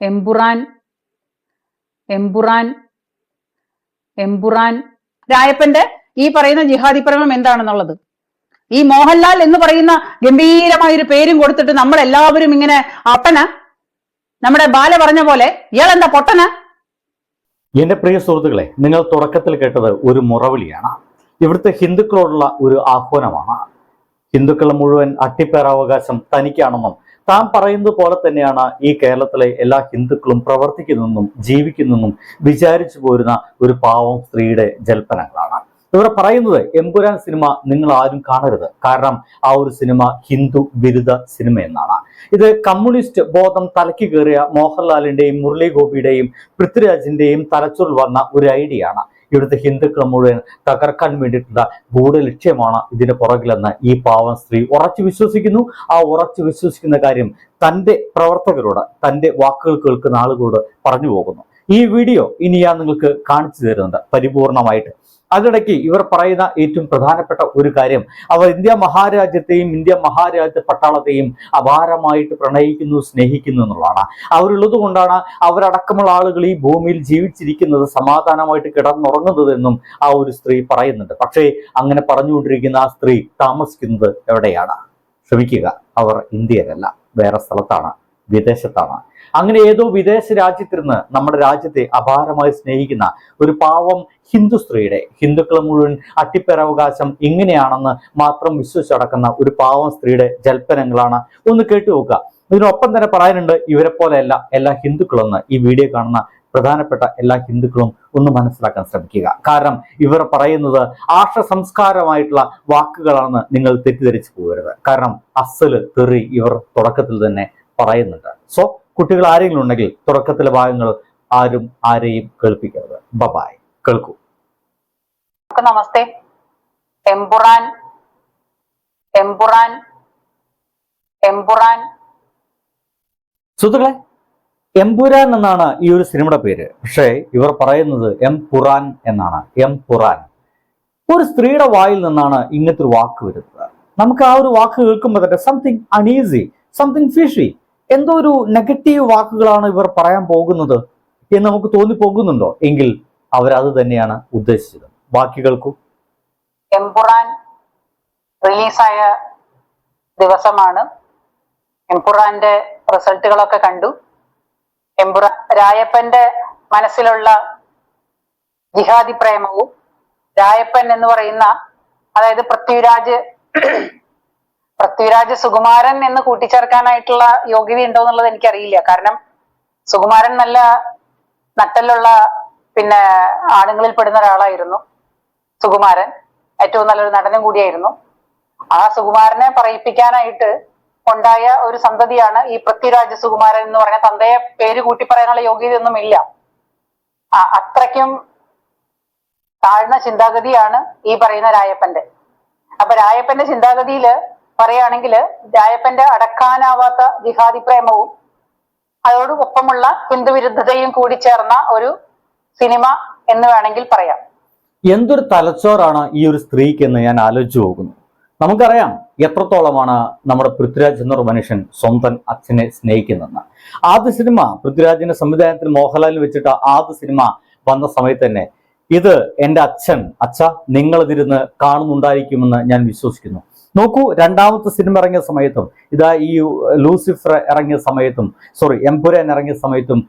എമ്പുറാൻ എംപുറാൻ എംപുറാൻ. രായപ്പന്റെ ഈ പറയുന്ന ജിഹാദി പ്രമം എന്താണെന്നുള്ളത്? ഈ മോഹൻലാൽ എന്ന് പറയുന്ന ഗംഭീരമായ ഒരു പേരും കൊടുത്തിട്ട് നമ്മൾ എല്ലാവരും ഇങ്ങനെ അപ്പന. നമ്മുടെ ബാല പറഞ്ഞ പോലെ ഇയാൾ എന്താ പൊട്ടന? എന്റെ പ്രിയ സുഹൃത്തുക്കളെ നിങ്ങൾ തുടക്കത്തിൽ കേട്ടത് ഒരു മുറവിളിയാണ്. ഇവിടുത്തെ ഹിന്ദുക്കളോടുള്ള ഒരു ആഹ്വാനമാണ്. ഹിന്ദുക്കളെ മുഴുവൻ അട്ടിപ്പേറാവകാശം തനിക്കാണെന്നും താൻ പറയുന്നത് പോലെ തന്നെയാണ് ഈ കേരളത്തിലെ എല്ലാ ഹിന്ദുക്കളും പ്രവർത്തിക്കുന്നതെന്നും ജീവിക്കുന്നെന്നും വിചാരിച്ചു പോരുന്ന ഒരു പാവം സ്ത്രീയുടെ ജൽപ്പനങ്ങളാണ്. ഇവർ പറയുന്നത് എമ്പുരാൻ സിനിമ നിങ്ങൾ ആരും കാണരുത്. കാരണം ആ ഒരു സിനിമ ഹിന്ദു വിരുദ്ധ സിനിമ എന്നാണ്. ഇത് കമ്മ്യൂണിസ്റ്റ് ബോധം തലയ്ക്ക് കയറിയ മോഹൻലാലിന്റെയും മുരളി ഗോപിയുടെയും പൃഥ്വിരാജിന്റെയും തലച്ചോറിൽ വന്ന ഒരു ഐഡിയ ആണ് ഇവിടുത്തെ ഹിന്ദുക്കൾ മുഴുവൻ തകർക്കാൻ വേണ്ടിയിട്ടുള്ള ഗൂഢ ലക്ഷ്യമാണ് ഇതിന് പുറകിലെന്ന് ഈ പാവം സ്ത്രീ ഉറച്ചു വിശ്വസിക്കുന്നു. ആ ഉറച്ചു വിശ്വസിക്കുന്ന കാര്യം തന്റെ പ്രവർത്തകരോട് തന്റെ വാക്കുകൾ കേൾക്കുന്ന ആളുകളോട് പറഞ്ഞു പോകുന്നു. ഈ വീഡിയോ ഇനി ഞാൻ നിങ്ങൾക്ക് കാണിച്ചു തരുന്നുണ്ട്. പരിപൂർണമായിട്ട്. അതിനിടയ്ക്ക് ഇവർ പറയുന്ന ഏറ്റവും പ്രധാനപ്പെട്ട ഒരു കാര്യം അവർ ഇന്ത്യ മഹാരാജ്യത്തെയും ഇന്ത്യ മഹാരാജ്യ പട്ടാളത്തെയും അപാരമായിട്ട് പ്രണയിക്കുന്നു സ്നേഹിക്കുന്നു എന്നുള്ളതാണ്. അവരുള്ളത് കൊണ്ടാണ് അവരടക്കമുള്ള ആളുകൾ ഈ ഭൂമിയിൽ ജീവിച്ചിരിക്കുന്നത് സമാധാനമായിട്ട് കിടന്നുറങ്ങുന്നത് എന്നും ആ ഒരു സ്ത്രീ പറയുന്നുണ്ട്. പക്ഷേ അങ്ങനെ പറഞ്ഞുകൊണ്ടിരിക്കുന്ന ആ സ്ത്രീ താമസിക്കുന്നത് എവിടെയാണ്? ശ്രമിക്കുക അവർ ഇന്ത്യയിലല്ല വേറെ സ്ഥലത്താണ്. വിദേശത്താണ്. അങ്ങനെ ഏതോ വിദേശ രാജ്യത്തിരുന്ന് നമ്മുടെ രാജ്യത്തെ അപാരമായി സ്നേഹിക്കുന്ന ഒരു പാവം ഹിന്ദു സ്ത്രീയുടെ ഹിന്ദുക്കൾ മുഴുവൻ അട്ടിപ്പേരവകാശം ഇങ്ങനെയാണെന്ന് മാത്രം വിശ്വസിച്ചടക്കുന്ന ഒരു പാവം സ്ത്രീയുടെ ജൽപ്പനങ്ങളാണ്. ഒന്ന് കേട്ടു നോക്കുക. ഇതിനൊപ്പം തന്നെ പറയാനുണ്ട് ഇവരെ പോലെയല്ല എല്ലാ ഹിന്ദുക്കളെന്ന് ഈ വീഡിയോ കാണുന്ന പ്രധാനപ്പെട്ട എല്ലാ ഹിന്ദുക്കളും ഒന്ന് മനസ്സിലാക്കാൻ ശ്രമിക്കുക. കാരണം ഇവർ പറയുന്നത് ആർഷ സംസ്കാരമായിട്ടുള്ള വാക്കുകളാണെന്ന് നിങ്ങൾ തെറ്റിദ്ധരിച്ചു പോകരുത്. കാരണം അസൽ തെറി ഇവർ തുടക്കത്തിൽ തന്നെ പറയുന്നുണ്ട്. സോ കുട്ടികൾ ആരെങ്കിലും ഉണ്ടെങ്കിൽ തുടക്കത്തിലെ ഭാഗങ്ങൾ ആരും ആരെയും കേൾപ്പിക്കരുത്. ബബായ് കേൾക്കൂ. നമസ്തേ. എംപുറാൻ എംപുറാൻ എംപുറാൻ സുഹൃത്തുക്കളെ എംപുരാൻ എന്നാണ് ഈ ഒരു സിനിമയുടെ പേര്. പക്ഷേ ഇവർ പറയുന്നത് എം പുറാൻ എന്നാണ്. എം പുറാൻ ഒരു സ്ത്രീയുടെ വായിൽ നിന്നാണ് ഇങ്ങനത്തെ ഒരു വാക്ക് വരുന്നത്. നമുക്ക് ആ ഒരു വാക്ക് കേൾക്കുമ്പോൾ തന്നെ സംതിങ് അൺഈസി സംതിങ് ഫിഷി എന്തോ ഒരു നെഗറ്റീവ് വാക്കുകളാണ് ഇവർ പറയാൻ പോകുന്നത് എന്ന് നമുക്ക് തോന്നിപ്പോകുന്നുണ്ടോ? എങ്കിൽ അവരത് തന്നെയാണ് ഉദ്ദേശിച്ചത്. ബാക്കി എംപുറാൻ റിലീസായ ദിവസമാണ്. എംപുറാന്റെ റിസൾട്ടുകളൊക്കെ കണ്ടു. എംപുറ രായപ്പന്റെ മനസ്സിലുള്ള ജിഹാദി പ്രേമവും രായപ്പൻ എന്ന് പറയുന്ന അതായത് പൃഥ്വിരാജ് പൃഥ്വിരാജ് സുകുമാരൻ എന്ന് കൂട്ടിച്ചേർക്കാനായിട്ടുള്ള യോഗ്യത ഉണ്ടോ എന്നുള്ളത് എനിക്കറിയില്ല. കാരണം സുകുമാരൻ നല്ല നട്ടലുള്ള പിന്നെ ആണുങ്ങളിൽ പെടുന്ന ഒരാളായിരുന്നു സുകുമാരൻ. ഏറ്റവും നല്ലൊരു നടനും കൂടിയായിരുന്നു. ആ സുകുമാരനെ പറയിപ്പിക്കാനായിട്ട് ഉണ്ടായ ഒരു സന്തതിയാണ് ഈ പൃഥ്വിരാജ് സുകുമാരൻ എന്ന് പറഞ്ഞ തന്തയെ പേര് കൂട്ടി പറയാനുള്ള യോഗ്യതയൊന്നും ഇല്ല അത്രയ്ക്കും താഴ്ന്ന ചിന്താഗതിയാണ് ഈ പറയുന്ന രായപ്പന്റെ അപ്പൊ രായപ്പന്റെ ചിന്താഗതിയിൽ പറയുകയാണെങ്കിൽ രായപ്പന്റെ അടക്കാനാവാത്ത ജിഹാദി പ്രേമവും അതോടൊപ്പമുള്ള ഹിന്ദുവിരുദ്ധതയും കൂടി ചേർന്ന ഒരു സിനിമ എന്ന് വേണമെങ്കിൽ പറയാം. എന്തൊരു തലച്ചോറാണ് ഈ ഒരു സ്ത്രീക്ക് എന്ന് ഞാൻ ആലോചിച്ചു പോകുന്നു. നമുക്കറിയാം എത്രത്തോളമാണ് നമ്മുടെ പൃഥ്വിരാജ് എന്നൊരു മനുഷ്യൻ സ്വന്തം അച്ഛനെ സ്നേഹിക്കുന്നതെന്ന്. ആദ്യ സിനിമ പൃഥ്വിരാജിന്റെ സംവിധാനത്തിൽ മോഹൻലാലിൽ വെച്ചിട്ട് ആദ്യ സിനിമ വന്ന സമയത്ത് തന്നെ ഇത് എന്റെ അച്ഛൻ അച്ഛ നിങ്ങളിതിരുന്ന് കാണുന്നുണ്ടായിരിക്കുമെന്ന് ഞാൻ വിശ്വസിക്കുന്നു. നോക്കൂ രണ്ടാമത്തെ സിനിമ ഇറങ്ങിയ സമയത്തും ഇതാ ഈ ലൂസിഫർ ഇറങ്ങിയ സമയത്തും സോറി എംപുരാൻ ഇറങ്ങിയ സമയത്തും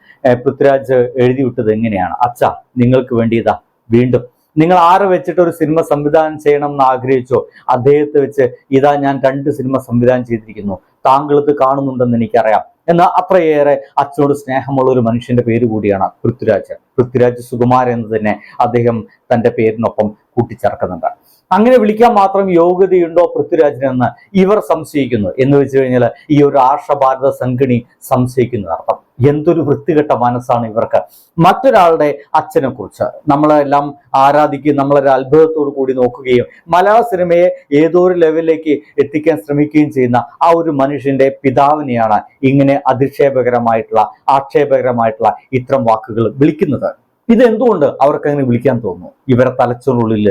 പൃഥ്വിരാജ് എഴുതി വിട്ടത് എങ്ങനെയാണ്? അച്ഛ നിങ്ങൾക്ക് വേണ്ടി ഇതാ വീണ്ടും. നിങ്ങൾ ആരെ വെച്ചിട്ട് ഒരു സിനിമ സംവിധാനം ചെയ്യണം എന്ന് ആഗ്രഹിച്ചോ? അദ്ദേഹത്തെ വെച്ച് ഇതാ ഞാൻ രണ്ട് സിനിമ സംവിധാനം ചെയ്തിരിക്കുന്നു. താങ്കൾ ഇത് കാണുന്നുണ്ടെന്ന് എനിക്കറിയാം. എന്നാൽ അത്രയേറെ അച്ഛനോട് സ്നേഹമുള്ള ഒരു മനുഷ്യന്റെ പേര് കൂടിയാണ് പൃഥ്വിരാജ്. പൃഥ്വിരാജ് സുകുമാരൻ എന്ന് തന്നെ അദ്ദേഹം തന്റെ പേരിനൊപ്പം കൂട്ടിച്ചേർക്കുന്നുണ്ട്. അങ്ങനെ വിളിക്കാൻ മാത്രം യോഗ്യതയുണ്ടോ പൃഥ്വിരാജിനെന്ന് ഇവർ സംശയിക്കുന്നു. എന്ന് വെച്ച് കഴിഞ്ഞാൽ ഈ ഒരു ആർഷഭാരത സംഘിണി സംശയിക്കുന്ന അർത്ഥം എന്തൊരു വൃത്തികെട്ട മനസ്സാണ് ഇവർക്ക്. മറ്റൊരാളുടെ അച്ഛനെ കുറിച്ച് നമ്മളെല്ലാം ആരാധിക്കുകയും നമ്മളൊരു അത്ഭുതത്തോടു കൂടി നോക്കുകയും മലയാള സിനിമയെ ഏതോ ഒരു ലെവലിലേക്ക് എത്തിക്കാൻ ശ്രമിക്കുകയും ചെയ്യുന്ന ആ ഒരു മനുഷ്യന്റെ പിതാവിനെയാണ് ഇങ്ങനെ അധിക്ഷേപകരമായിട്ടുള്ള ആക്ഷേപകരമായിട്ടുള്ള ഇത്തരം വാക്കുകൾ വിളിക്കുന്നത്. ഇത് എന്തുകൊണ്ട് അവർക്ക് അങ്ങനെ വിളിക്കാൻ തോന്നുന്നു? ഇവരെ തലച്ചോറിനുള്ളിൽ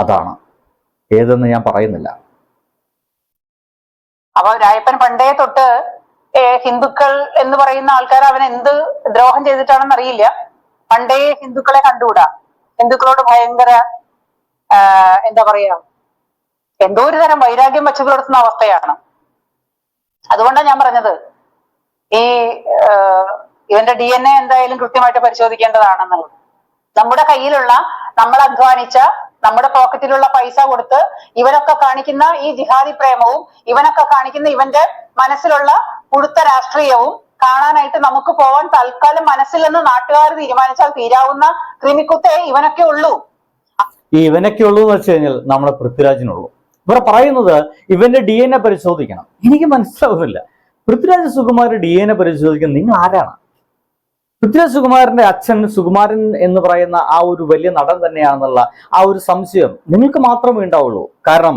അതാണ്. ഏതെന്ന് ഞാൻ പറയുന്നില്ല. അപ്പൊ രായപ്പൻ പണ്ടേ തൊട്ട് ഹിന്ദുക്കൾ എന്ന് പറയുന്ന ആൾക്കാർ അവൻ എന്ത് ദ്രോഹം ചെയ്തിട്ടാണെന്ന് അറിയില്ല. പണ്ടേ ഹിന്ദുക്കളെ കണ്ടുകൂടാ. ഹിന്ദുക്കളോട് ഭയങ്കര എന്താ പറയാ എന്തോ ഒരു തരം വൈരാഗ്യം വെച്ചു പുലർത്തുന്ന അവസ്ഥയാണ്. അതുകൊണ്ടാണ് ഞാൻ പറഞ്ഞത്. ഈ ഇവന്റെ ഡി എൻ എ എന്തായാലും കൃത്യമായിട്ട് പരിശോധിക്കേണ്ടതാണെന്നുള്ളത്. നമ്മുടെ കയ്യിലുള്ള നമ്മൾ അധ്വാനിച്ച നമ്മുടെ പോക്കറ്റിലുള്ള പൈസ കൊടുത്ത് ഇവനൊക്കെ കാണിക്കുന്ന ഈ ജിഹാദി പ്രേമവും ഇവനൊക്കെ കാണിക്കുന്ന ഇവന്റെ മനസ്സിലുള്ള കൊടുത്ത രാഷ്ട്രീയവും കാണാനായിട്ട് നമുക്ക് പോവാൻ തൽക്കാലം മനസ്സിലെന്ന് നാട്ടുകാർ തീരുമാനിച്ചാൽ തീരാവുന്ന ക്രിമിക്കുത്തേ ഇവനൊക്കെ ഉള്ളൂ. ഈ ഇവനൊക്കെ ഉള്ളൂ എന്ന് വെച്ച് കഴിഞ്ഞാൽ നമ്മുടെ പൃഥ്വിരാജിനുള്ളൂ. ഇവർ പറയുന്നത് ഇവന്റെ ഡി എൻ എ പരിശോധിക്കണം. എനിക്ക് മനസ്സിലാവുന്നില്ല. Prithviraj Sukumaran D N A പരിശോധിക്കാൻ നിങ്ങൾ ആരാണ്? പൃഥ്വിരാജ് സുകുമാരന്റെ അച്ഛൻ സുകുമാരൻ എന്ന് പറയുന്ന ആ ഒരു വലിയ നടൻ തന്നെയാണെന്നുള്ള ആ ഒരു സംശയം നിങ്ങൾക്ക് മാത്രമേ ഉണ്ടാവുള്ളൂ. കാരണം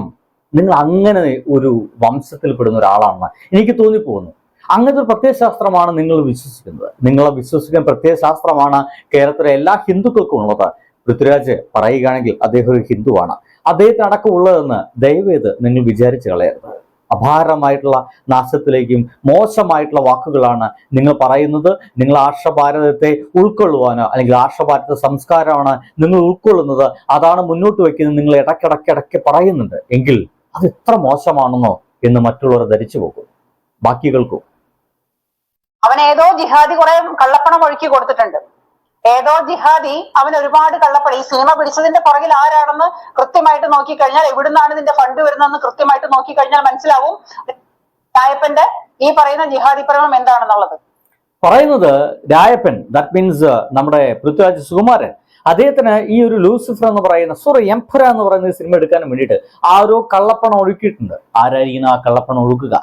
നിങ്ങൾ അങ്ങനെ ഒരു വംശത്തിൽ പെടുന്ന ഒരാളാണെന്ന് എനിക്ക് തോന്നിപ്പോകുന്നു. അങ്ങനത്തെ ഒരു പ്രത്യയശാസ്ത്രമാണ് നിങ്ങൾ വിശ്വസിക്കുന്നത്. നിങ്ങളെ വിശ്വസിക്കാൻ പ്രത്യയശാസ്ത്രമാണ് കേരളത്തിലെ എല്ലാ ഹിന്ദുക്കൾക്കും ഉള്ളത്. പൃഥ്വിരാജ് പറയുകയാണെങ്കിൽ അദ്ദേഹം ഒരു ഹിന്ദുവാണ്. അദ്ദേഹത്തിന് അടക്കമുള്ളതെന്ന് ദയവേത് നിങ്ങൾ വിചാരിച്ചു കളയരുത്. അപാരമായിട്ടുള്ള നാശത്തിലേക്കും മോശമായിട്ടുള്ള വാക്കുകളാണ് നിങ്ങൾ പറയുന്നത്. നിങ്ങൾ ആർഷഭാരതത്തെ ഉൾക്കൊള്ളുവാനോ അല്ലെങ്കിൽ ആർഷഭാരത സംസ്കാരമാണ് നിങ്ങൾ ഉൾക്കൊള്ളുന്നത് അതാണ് മുന്നോട്ട് വയ്ക്കുന്നത് നിങ്ങൾ ഇടയ്ക്കിടയ്ക്ക് ഇടയ്ക്ക് പറയുന്നുണ്ട്. എങ്കിൽ അത് എത്ര മോശമാണെന്നോ എന്ന് മറ്റുള്ളവർ ധരിച്ചു പോകും. ബാക്കികൾക്കും കേൾക്കൂ. അവൻ ഏതോ ജിഹാദി കുറെ കള്ളപ്പണം ഒഴുക്കി കൊടുത്തിട്ടുണ്ട്. ഏതോ ജിഹാദി അവൻ ഒരുപാട് കള്ളപ്പണം. ഈ സിനിമ പിടിച്ചതിന്റെ പുറകിൽ ആരാണെന്ന് കൃത്യമായിട്ട് നോക്കിക്കഴിഞ്ഞാൽ എവിടുന്നാണ് ഇതിന്റെ ഫണ്ട് വരുന്നതെന്ന് കൃത്യമായിട്ട് നോക്കിക്കഴിഞ്ഞാൽ മനസ്സിലാവും. രായപ്പന്റെ ഈ പറയുന്ന ജിഹാദി പ്രേമം എന്താണെന്നുള്ളത്. പറയുന്നത് രായപ്പൻ ദാറ്റ് മീൻസ് നമ്മുടെ പൃഥ്വിരാജ് സുകുമാരൻ. അദ്ദേഹത്തിന് ഈ ഒരു ലൂസിഫർ എന്ന് പറയുന്ന സോറി എംഫര എന്ന് പറയുന്ന സിനിമ എടുക്കാനും വേണ്ടിയിട്ട് ആരോ കള്ളപ്പണം ഒഴുക്കിയിട്ടുണ്ട്. ആരായിരിക്കും ആ കള്ളപ്പണം ഒഴുക്കുക?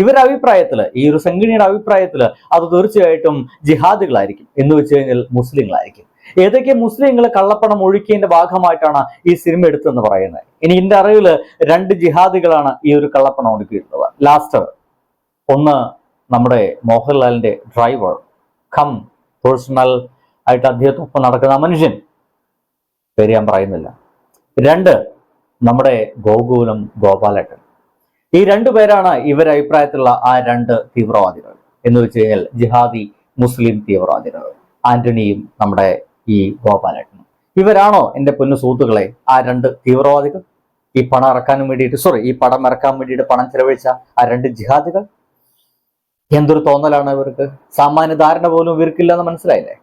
ഇവരുടെ അഭിപ്രായത്തിൽ ഈ ഒരു സംഘടനയുടെ അഭിപ്രായത്തിൽ അത് തീർച്ചയായിട്ടും ജിഹാദികളായിരിക്കും. എന്ന് വെച്ച് കഴിഞ്ഞാൽ മുസ്ലിങ്ങളായിരിക്കും. ഏതൊക്കെ മുസ്ലിങ്ങൾ കള്ളപ്പണം ഒഴുക്കിയതിന്റെ ഭാഗമായിട്ടാണ് ഈ സിനിമ എടുത്തതെന്ന് പറയുന്നത്? ഇനി എന്റെ അറിവിൽ രണ്ട് ജിഹാദികളാണ് ഈ ഒരു കള്ളപ്പണം ഒഴുക്കിയിട്ടുള്ളത്. ലാസ്റ്റ് ഒന്ന് നമ്മുടെ മോഹൻലാലിന്റെ ഡ്രൈവർ കം പേഴ്സണൽ ആയിട്ട് അദ്ദേഹത്തൊപ്പം നടക്കുന്ന മനുഷ്യൻ. പേര് ഞാൻ പറയുന്നില്ല. രണ്ട് നമ്മുടെ ഗോകുലം ഗോപാലേട്ടൻ. ഈ രണ്ടു പേരാണ് ഇവരുടെ അഭിപ്രായത്തിലുള്ള ആ രണ്ട് തീവ്രവാദികൾ എന്ന് വെച്ച് കഴിഞ്ഞാൽ ജിഹാദി മുസ്ലിം തീവ്രവാദികൾ. ആന്റണിയും നമ്മുടെ ഈ ഗോപാലേട്ടനും. ഇവരാണോ എന്റെ പൊന്നു സുഹൃത്തുക്കളെ ആ രണ്ട് തീവ്രവാദികൾ? ഈ പണം ഇറക്കാനും വേണ്ടിയിട്ട് സോറി ഈ പണം ഇറക്കാൻ വേണ്ടിയിട്ട് പണം ചെലവഴിച്ച ആ രണ്ട് ജിഹാദികൾ? എന്തൊരു തോന്നലാണ് ഇവർക്ക്? സാമാന്യ ധാരണ പോലും ഇവർക്കില്ലെന്ന് മനസ്സിലായില്ലേ?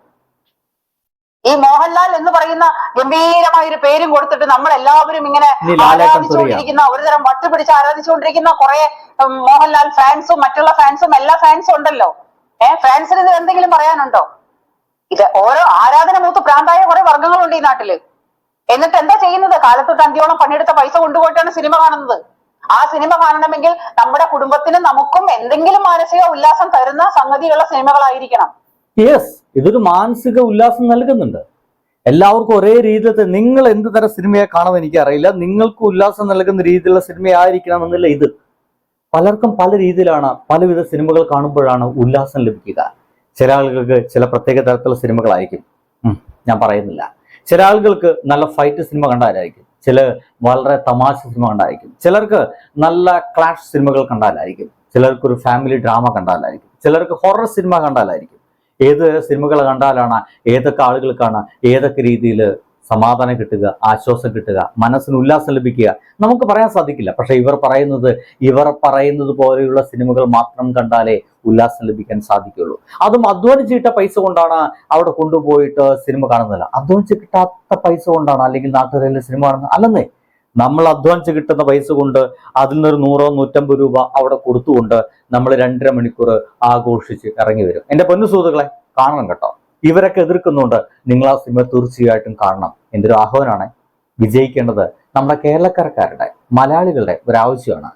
ഈ മോഹൻലാൽ എന്ന് പറയുന്ന ഗംഭീരമായ ഒരു പേരും കൊടുത്തിട്ട് നമ്മൾ എല്ലാവരും ഇങ്ങനെ ആരാധിച്ചുകൊണ്ടിരിക്കുന്ന ഒരു തരം വട്ട് പിടിച്ച് ആരാധിച്ചുകൊണ്ടിരിക്കുന്ന കുറെ മോഹൻലാൽ ഫാൻസും മറ്റുള്ള ഫാൻസും എല്ലാ ഫാൻസും ഉണ്ടല്ലോ. ഏഹ് ഫാൻസിന് ഇത് എന്തെങ്കിലും പറയാനുണ്ടോ? ഇത് ഓരോ ആരാധന മൂത്ത് പ്രാന്തായ കുറെ വർഗങ്ങളുണ്ട് ഈ നാട്ടിൽ. എന്നിട്ട് എന്താ ചെയ്യുന്നത്? കാലത്തൊട്ട് അന്ത്യോളം പണിയെടുത്ത പൈസ കൊണ്ടുപോയിട്ടാണ് സിനിമ കാണുന്നത്. ആ സിനിമ കാണണമെങ്കിൽ നമ്മുടെ കുടുംബത്തിനും നമുക്കും എന്തെങ്കിലും മാനസിക ഉല്ലാസം തരുന്ന സംഗതിയുള്ള സിനിമകളായിരിക്കണം. യെസ് ഇതൊരു മാനസിക ഉല്ലാസം നൽകുന്നുണ്ട്. എല്ലാവർക്കും ഒരേ രീതിയിൽ നിങ്ങൾ എന്ത് തരം സിനിമയെ കാണുമെന്ന് എനിക്കറിയില്ല. നിങ്ങൾക്ക് ഉല്ലാസം നൽകുന്ന രീതിയിലുള്ള സിനിമയായിരിക്കണമെന്നില്ല ഇത്. പലർക്കും പല രീതിയിലാണ് പലവിധ സിനിമകൾ കാണുമ്പോഴാണ് ഉല്ലാസം ലഭിക്കുക. ചില ആളുകൾക്ക് ചില പ്രത്യേക തരത്തിലുള്ള സിനിമകളായിരിക്കും. ഞാൻ പറയുന്നില്ല. ചില ആളുകൾക്ക് നല്ല ഫൈറ്റ് സിനിമ കണ്ടാലായിരിക്കും. ചില വളരെ തമാശ സിനിമ കണ്ടായിരിക്കും. ചിലർക്ക് നല്ല ക്ലാഷ് സിനിമകൾ കണ്ടാലായിരിക്കും. ചിലർക്ക് ഒരു ഫാമിലി ഡ്രാമ കണ്ടാലായിരിക്കും. ചിലർക്ക് ഹൊറർ സിനിമ കണ്ടാലായിരിക്കും. ഏത് സിനിമകൾ കണ്ടാലാണ് ഏതൊക്കെ ആളുകൾക്കാണ് ഏതൊക്കെ രീതിയിൽ സമാധാനം കിട്ടുക ആശ്വാസം കിട്ടുക മനസ്സിന് ഉല്ലാസം ലഭിക്കുക? നമുക്ക് പറയാൻ സാധിക്കില്ല. പക്ഷെ ഇവർ പറയുന്നത് ഇവർ പറയുന്നത് പോലെയുള്ള സിനിമകൾ മാത്രം കണ്ടാലേ ഉല്ലാസം ലഭിക്കാൻ സാധിക്കുള്ളൂ അതും അധ്വാനിച്ചിട്ട പൈസ കൊണ്ടാണ് അവിടെ കൊണ്ടുപോയിട്ട് സിനിമ കാണുന്നില്ല അധ്വാനിച്ച് കിട്ടാത്ത പൈസ കൊണ്ടാണ് അല്ലെങ്കിൽ നാട്ടുകാരിലെ സിനിമ കാണുന്നത്. അല്ലെന്നേ നമ്മൾ അധ്വാനിച്ച് കിട്ടുന്ന പൈസ കൊണ്ട് അതിൽ നിന്നൊരു നൂറോ നൂറ്റമ്പത് രൂപ അവിടെ കൊടുത്തുകൊണ്ട് നമ്മൾ രണ്ടര മണിക്കൂർ ആഘോഷിച്ച് ഇറങ്ങി വരും. എന്റെ പൊന്നു സുഹൃത്തുക്കളെ കാണണം കേട്ടോ. ഇവരൊക്കെ എതിർക്കുന്നുണ്ട്. നിങ്ങൾ ആ സിനിമ തീർച്ചയായിട്ടും കാണണം. ഒരു ആഹ്വാനമാണ് വിജയിക്കേണ്ടത് നമ്മുടെ കേരളക്കാരക്കാരുടെ മലയാളികളുടെ ഒരു ആവശ്യമാണ്.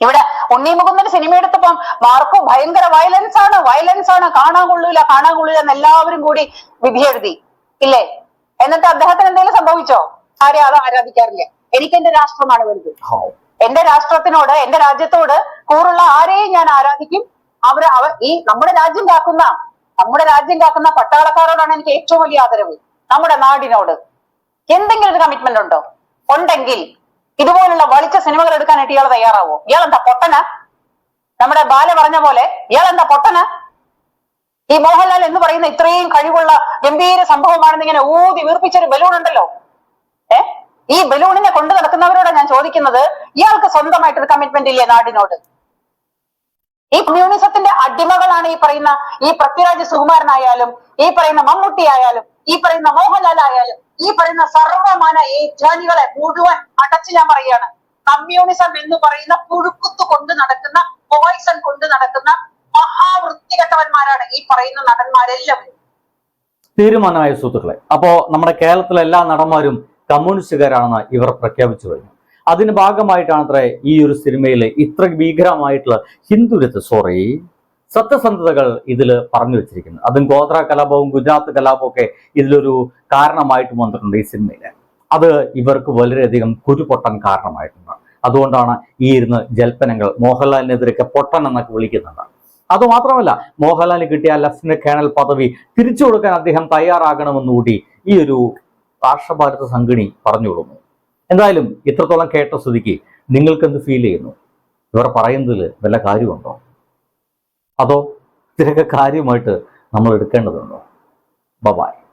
ഇവിടെ ഉണ്ണി മുകുന്ദൻ സിനിമ എടുത്തപ്പം മാർക്കോ ഭയങ്കര വയലൻസ് ആണ് വയലൻസ് ആണ്. കാണാൻ കൊള്ളൂല കാണാൻ കൊള്ളൂല എന്ന് എല്ലാവരും കൂടി വിധി എഴുതി ഇല്ലേ? എന്നിട്ട് അദ്ദേഹത്തിന് എന്തെങ്കിലും സംഭവിച്ചോ? ആരെയും അത് ആരാധിക്കാറില്ല. എനിക്ക് എന്റെ രാഷ്ട്രമാണ് വലുത്. എന്റെ രാഷ്ട്രത്തിനോട് എന്റെ രാജ്യത്തോട് കൂറുള്ള ആരെയും ഞാൻ ആരാധിക്കും? അവർ അവർ ഈ നമ്മുടെ രാജ്യം കാക്കുന്ന നമ്മുടെ രാജ്യം കാക്കുന്ന പട്ടാളക്കാരോടാണ് എനിക്ക് ഏറ്റവും വലിയ ആദരവ്. നമ്മുടെ നാടിനോട്. എന്തെങ്കിലും ഒരു കമ്മിറ്റ്മെന്റ് ഉണ്ടോ? ഉണ്ടെങ്കിൽ ഇതുപോലുള്ള വളിച്ച സിനിമകൾ എടുക്കാനായിട്ട് ഇയാൾ തയ്യാറാവോ? ഇയാൾ എന്താ പൊട്ടനാ? നമ്മുടെ ബാല പറഞ്ഞ പോലെ ഇയാൾ എന്താ പൊട്ടന? ഈ മോഹൻലാൽ എന്ന് പറയുന്ന ഇത്രയും കഴിവുള്ള ഗംഭീര സംഭവമാണെന്ന് ഇങ്ങനെ ഊതി വീർപ്പിച്ചൊരു ബലൂൺ ഉണ്ടല്ലോ. ഈ ബലൂണിനെ കൊണ്ടു നടക്കുന്നവരോട് ഞാൻ ചോദിക്കുന്നത്? ഇയാൾക്ക് സ്വന്തമായിട്ടൊരു കമ്മിറ്റ്മെന്റ് ഇല്ലേ നാടിനോട്? ഈ കമ്മ്യൂണിസത്തിന്റെ അടിമകളാണ് ഈ പറയുന്ന ഈ പൃഥ്വിരാജ് സുകുമാരനായാലും ഈ പറയുന്ന മമ്മൂട്ടി ആയാലും ഈ പറയുന്ന മോഹൻലാൽ ആയാലും ഈ പറയുന്ന സർവമാന ഈ മുഴുവൻ അടച്ച് ഞാൻ പറയാണ് കമ്മ്യൂണിസം എന്ന് പറയുന്ന പുഴുക്കുത്ത് കൊണ്ട് നടക്കുന്ന പോയിസൺ കൊണ്ട് നടക്കുന്ന മഹാവൃത്തികെട്ടവന്മാരാണ് ഈ പറയുന്ന നടന്മാരെല്ലാം തീരുമാനമായ സുഹൃത്തുക്കളെ. അപ്പോ നമ്മുടെ കേരളത്തിലെ എല്ലാ നടന്മാരും കമ്മ്യൂണിസ്റ്റുകാരാണെന്ന് ഇവർ പ്രഖ്യാപിച്ചു കഴിഞ്ഞു. അതിന് ഭാഗമായിട്ടാണ് അത്ര ഈ ഒരു സിനിമയിൽ ഇത്ര ഭീകരമായിട്ടുള്ള ഹിന്ദുരത്ത് സോറി സത്യസന്ധതകൾ ഇതിൽ പറഞ്ഞു വെച്ചിരിക്കുന്നത്. അതും ഗോത്ര കലാപവും ഗുജറാത്ത് കലാപവും ഒക്കെ ഇതിലൊരു കാരണമായിട്ട് വന്നിട്ടുണ്ട് ഈ സിനിമയിൽ അത് ഇവർക്ക് വളരെയധികം കുരുപൊട്ടൻ കാരണമായിട്ടുണ്ട്. അതുകൊണ്ടാണ് ഈ ഇരുന്ന് ജൽപ്പനങ്ങൾ മോഹൻലാലിനെതിരെയൊക്കെ പൊട്ടൻ എന്നൊക്കെ വിളിക്കുന്നുണ്ട് അതുമാത്രമല്ല മോഹൻലാലിന് കിട്ടിയ ലഫ്റ്റനന്റ് കേണൽ പദവി തിരിച്ചു കൊടുക്കാൻ അദ്ദേഹം തയ്യാറാകണമെന്നുകൂടി ഈ ഒരു സംഘിണി പറഞ്ഞു കൊടുക്കുന്നു എന്തായാലും ഇത്രത്തോളം കേട്ട സ്ഥിതിക്ക് നിങ്ങൾക്കെന്ത് ഫീൽ ചെയ്യുന്നു? ഇവർ പറയുന്നതിൽ വല്ല കാര്യമുണ്ടോ? അതോ ഇതിനൊക്കെ കാര്യമായിട്ട് നമ്മൾ എടുക്കേണ്ടതുണ്ടോ? ബബായ്